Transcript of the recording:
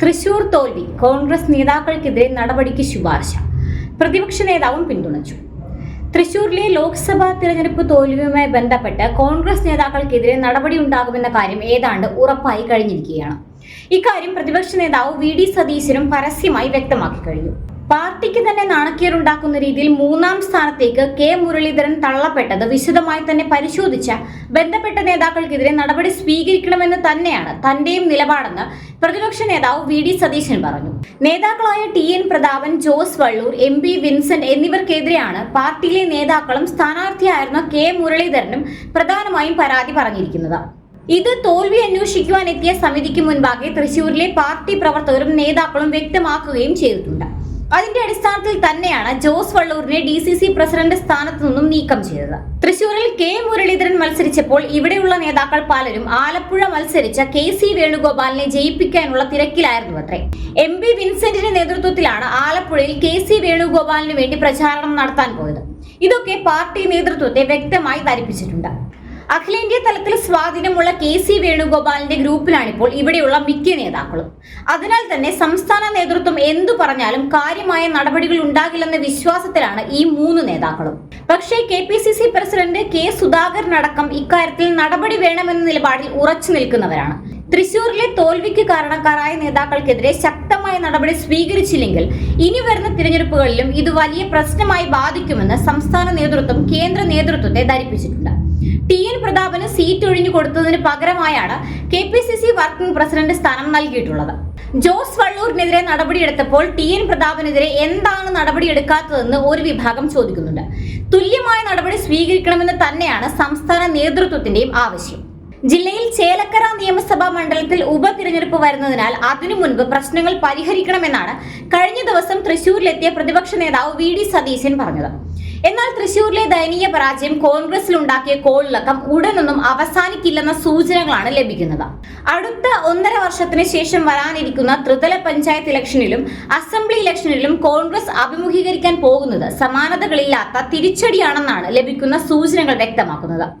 തൃശൂർ തോൽവി കോൺഗ്രസ് നേതാക്കൾക്കെതിരെ നടപടിക്ക് ശുപാർശ. പ്രതിപക്ഷ നേതാവും പിന്തുണച്ചു. തൃശൂരിലെ ലോക്സഭാ തിരഞ്ഞെടുപ്പ് തോൽവിയുമായി ബന്ധപ്പെട്ട് കോൺഗ്രസ് നേതാക്കൾക്കെതിരെ നടപടി ഉണ്ടാകുമെന്ന കാര്യം ഏതാണ്ട് ഉറപ്പായി കഴിഞ്ഞിരിക്കുകയാണ്. ഇക്കാര്യം പ്രതിപക്ഷ നേതാവ് വി ഡി സതീശനും പരസ്യമായി വ്യക്തമാക്കി കഴിഞ്ഞു. പാർട്ടിക്ക് തന്നെ നാണക്കേടുണ്ടാക്കുന്ന രീതിയിൽ മൂന്നാം സ്ഥാനത്തേക്ക് കെ മുരളീധരൻ തള്ളപ്പെട്ടത് വിശദമായി തന്നെ പരിശോധിച്ച ബന്ധപ്പെട്ട നേതാക്കൾക്കെതിരെ നടപടി സ്വീകരിക്കണമെന്ന് തന്നെയാണ് തന്റെയും നിലപാടെന്ന് പ്രതിപക്ഷ നേതാവ് വി ഡി സതീശൻ പറഞ്ഞു. നേതാക്കളായ T N Prathapan Jose Vallur M P Vincent എന്നിവർക്കെതിരെയാണ് പാർട്ടിയിലെ നേതാക്കളും സ്ഥാനാർത്ഥിയായിരുന്ന കെ മുരളീധരനും പ്രധാനമായും പരാതി പറഞ്ഞിരിക്കുന്നത്. ഇത് തോൽവി അന്വേഷിക്കുവാനെത്തിയ സമിതിക്ക് മുൻപാകെ തൃശൂരിലെ പാർട്ടി പ്രവർത്തകരും നേതാക്കളും വ്യക്തമാക്കുകയും ചെയ്തിട്ടുണ്ട്. അതിന്റെ അടിസ്ഥാനത്തിൽ തന്നെയാണ് ജോസ് വള്ളൂരിനെ ഡി സി സി പ്രസിഡന്റ് സ്ഥാനത്തു നിന്നും നീക്കം ചെയ്തത്. തൃശൂരിൽ കെ മുരളീധരൻ മത്സരിച്ചപ്പോൾ ഇവിടെയുള്ള നേതാക്കൾ പലരും ആലപ്പുഴ മത്സരിച്ച കെ സി വേണുഗോപാലിനെ ജയിപ്പിക്കാനുള്ള തിരക്കിലായിരുന്നു അത്രേ. എം പി വിൻസെന്റിന്റെ നേതൃത്വത്തിലാണ് ആലപ്പുഴയിൽ കെ സി വേണുഗോപാലിന് വേണ്ടി പ്രചാരണം നടത്താൻ പോയത്. ഇതൊക്കെ പാർട്ടി നേതൃത്വത്തെ വ്യക്തമായി ധരിപ്പിച്ചിട്ടുണ്ട്. അഖിലേന്ത്യാ തലത്തിൽ സ്വാധീനമുള്ള കെ സി വേണുഗോപാലിന്റെ ഗ്രൂപ്പിലാണിപ്പോൾ ഇവിടെയുള്ള മിക്ക നേതാക്കളും. അതിനാൽ തന്നെ സംസ്ഥാന നേതൃത്വം എന്തു പറഞ്ഞാലും കാര്യമായ നടപടികൾ ഉണ്ടാകില്ലെന്ന വിശ്വാസത്തിലാണ് ഈ മൂന്ന് നേതാക്കളും. പക്ഷേ K P C C president K സുധാകരനടക്കം ഇക്കാര്യത്തിൽ നടപടി വേണമെന്ന നിലപാടിൽ ഉറച്ചു നിൽക്കുന്നവരാണ്. തൃശൂരിലെ തോൽവിക്ക് കാരണക്കാരായ നേതാക്കൾക്കെതിരെ ശക്തമായ നടപടി സ്വീകരിച്ചില്ലെങ്കിൽ ഇനി വരുന്ന തിരഞ്ഞെടുപ്പുകളിലും ഇത് വലിയ പ്രശ്നമായി ബാധിക്കുമെന്ന് സംസ്ഥാന നേതൃത്വം കേന്ദ്ര നേതൃത്വത്തെ ധരിപ്പിച്ചിട്ടുണ്ട്. ടി. സീറ്റ് ഒഴിഞ്ഞു കൊടുത്തതിന് പകരമായാണ് K P C C working president സ്ഥാനം നൽകിയിട്ടുള്ളത്. ജോസ് വള്ളൂരിനെതിരെ നടപടിയെടുത്തപ്പോൾ ടി എൻ പ്രതാപനെതിരെ എന്താണ് നടപടിയെടുക്കാത്തതെന്ന് ഒരു വിഭാഗം ചോദിക്കുന്നുണ്ട്. തുല്യമായ നടപടി സ്വീകരിക്കണമെന്ന് തന്നെയാണ് സംസ്ഥാന നേതൃത്വത്തിന്റെയും ആവശ്യം. ജില്ലയിൽ ചേലക്കര നിയമസഭാ മണ്ഡലത്തിൽ ഉപതിരഞ്ഞെടുപ്പ് വരുന്നതിനാൽ അതിനു മുൻപ് പ്രശ്നങ്ങൾ പരിഹരിക്കണമെന്നാണ് കഴിഞ്ഞ ദിവസം തൃശൂരിലെത്തിയ പ്രതിപക്ഷ നേതാവ് വി ഡി സതീശൻ പറഞ്ഞത്. എന്നാൽ തൃശൂരിലെ ദയനീയ പരാജയം കോൺഗ്രസിൽ ഉണ്ടാക്കിയ കോളിളക്കം ഉടനൊന്നും അവസാനിക്കില്ലെന്ന സൂചനകളാണ് ലഭിക്കുന്നത്. അടുത്ത ഒന്നര വർഷത്തിന് ശേഷം വരാനിരിക്കുന്ന ത്രിതല പഞ്ചായത്ത് ഇലക്ഷനിലും അസംബ്ലി ഇലക്ഷനിലും കോൺഗ്രസ് അഭിമുഖീകരിക്കാൻ പോകുന്നത് സമാനതകളില്ലാത്ത തിരിച്ചടിയാണെന്നാണ് ലഭിക്കുന്ന സൂചനകൾ വ്യക്തമാക്കുന്നത്.